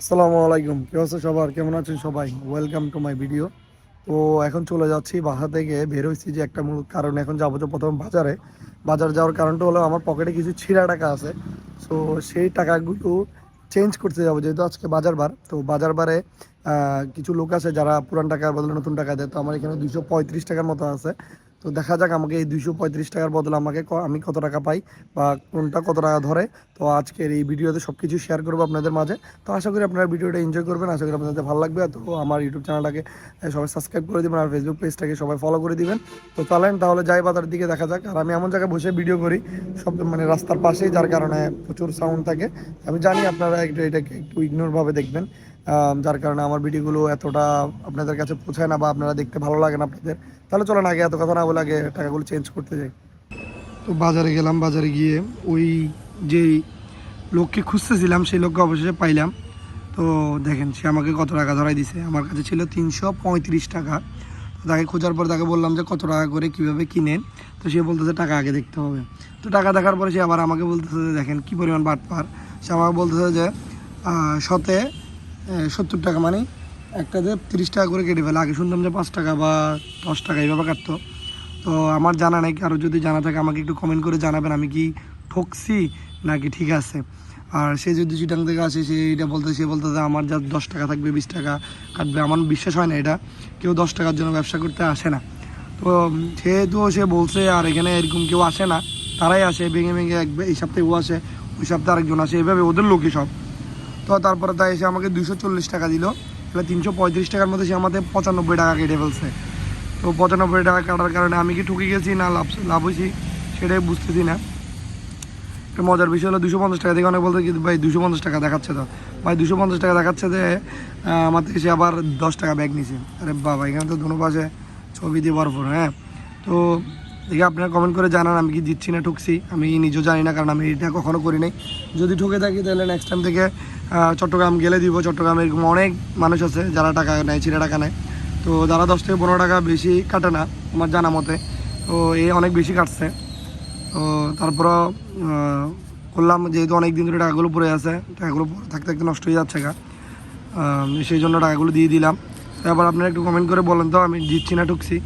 আসসালামু আলাইকুম। কি আছে সবার? কেমন আছেন সবাই? ওয়েলকাম টু মাই ভিডিও তো এখন চলে যাচ্ছি বাসা থেকে বের হয়েছি যে একটা মূল কারণ। এখন যাব তো প্রথম বাজারে। বাজার যাওয়ার কারণটা হলো আমার পকেটে কিছু ছিঁড়া টাকা আছে। সো সেই টাকাগুলো চেঞ্জ করতে যাব, যেহেতু আজকে বাজার বার। তো বাজার বারে কিছু লোক আছে যারা পুরান টাকার বদলে নতুন টাকা দেয়। তো আমার এখানে দুইশো পঁয়ত্রিশ টাকার মতো আছে। তো দেখা যাক আমাকে এই দুইশো পঁয়ত্রিশ টাকার বদলে আমাকে আমি কত টাকা পাই বা কোনটা কত টাকা ধরে। তো আজকের এই ভিডিওতে সব কিছু শেয়ার করব আপনাদের মাঝে। তো আশা করি আপনারা ভিডিওটা এনজয় করবেন, আশা করি আপনাদের ভালো লাগবে। তো আমার ইউটিউব চ্যানেলটাকে সবাই সাবস্ক্রাইব করে দিবেন আর ফেসবুক পেজটাকে সবাই ফলো করে দিবেন। তো চলেন তাহলে যাই বাজার দিকে, দেখা যাক। আর আমি এমন জায়গায় বসে ভিডিও করি, সব মানে রাস্তার পাশেই, যার কারণে প্রচুর সাউন্ড থাকে। আমি জানি আপনারা একটু এটাকে একটু ইগনোরভাবে দেখবেন। যার কারণে আমার ভিডিওগুলো এতটা আপনাদের কাছে পৌঁছায় না বা আপনারা দেখতে ভালো লাগে না আপনাদের। তাহলে চলেন, আগে এত কথা না বলে আগে টাকাগুলো চেঞ্জ করতে যাই। তো বাজারে গেলাম, বাজারে গিয়ে ওই যেই লোককে খুঁজতেছিলাম, সেই লোককে অবশেষে পাইলাম। তো দেখেন, সে আমাকে কত টাকা ধরাই দিছে। আমার কাছে ছিল তিনশো পঁয়ত্রিশ টাকা। তো তাকে খোঁজার পর তাকে বললাম যে, কত টাকা করে কীভাবে কিনেন তো সে বলতেছে, টাকা আগে দেখতে হবে। তো টাকা দেখার পরে সে আবার আমাকে বলতেছে যে, দেখেন কী পরিমাণ বাটপার। সে আমাকে বলতেছে যে শতে সত্তর টাকা মানে একটা একটাতে তিরিশ টাকা করে কেটে ফেলে। আগে শুনতাম যে পাঁচ টাকা বা দশ টাকা এইভাবে কাটতো। তো আমার জানা নেই, কারও যদি জানা থাকে আমাকে একটু কমেন্ট করে জানাবেন, আমি কি ঠকছি নাকি ঠিক আছে? আর সে যদি চিটাং থেকে আসে, সে এটা বলতে, সে বলতে যে আমার যা দশ টাকা থাকবে, বিশ টাকা কাটবে। আমার বিশ্বাস হয় না এটা। কেউ দশ টাকার জন্য ব্যবসা করতে আসে না। তো যেহেতু সে বলছে আর এখানে এরকম কেউ আসে না, তারাই আসে, ভেঙে ভেঙে এক এই সপ্তাহে ও আসে, ওই সপ্তাহে আরেকজন আসে। এভাবে ওদের লোকই সব। তো তারপরে তাই এসে আমাকে দুশো চল্লিশ টাকা দিল। তাহলে তিনশো পঁয়ত্রিশ টাকার মধ্যে সে আমাদের পঁচানব্বই টাকা কেটে ফেলছে। তো পঁচানব্বই টাকা কাটার কারণে আমি কি ঠুকে গেছি না লাভ লাভ হয়েছি সেটাই বুঝতেছি না। একটা মজার বিষয় হলো দুশো পঞ্চাশ টাকা থেকে অনেক বলতে কি ভাই দুশো পঞ্চাশ টাকা দেখাচ্ছে তো। ভাই দুশো পঞ্চাশ টাকা দেখাচ্ছে যে আমার থেকে সে আবার দশ টাকা ব্যাগ নিছে আরে বাবা, এখানে তো দুনো পাশে ছবি দিয়ে ভরপুর হ্যাঁ? তো দেখে আপনারা কমেন্ট করে জানান, আমি কি জিতছি না ঠুকছি? আমি নিজেও জানি না, কারণ আমি এটা কখনো করি নাই। যদি ঠুকে থাকি, তাহলে নেক্সট টাইম থেকে চট্টগ্রাম গেলে দিব চট্টগ্রামে এরকম অনেক মানুষ আছে যারা টাকা নেয় চিরা টাকা নেয়। তো যারা দশ থেকে পনেরো টাকা বেশি কাটে না, আমার জানা মতে, তো এ অনেক বেশি কাটছে। তো তারপর করলাম যেহেতু অনেক দিন ধরে টাকাগুলো পড়ে আছে, টাকাগুলো থাকতে থাকতে নষ্ট হয়ে যাচ্ছে গা। সেই জন্য টাকাগুলো দিয়ে দিলাম। তারপর আপনারা একটু কমেন্ট করে বলেন তো, আমি জিতছি না ঠুকছি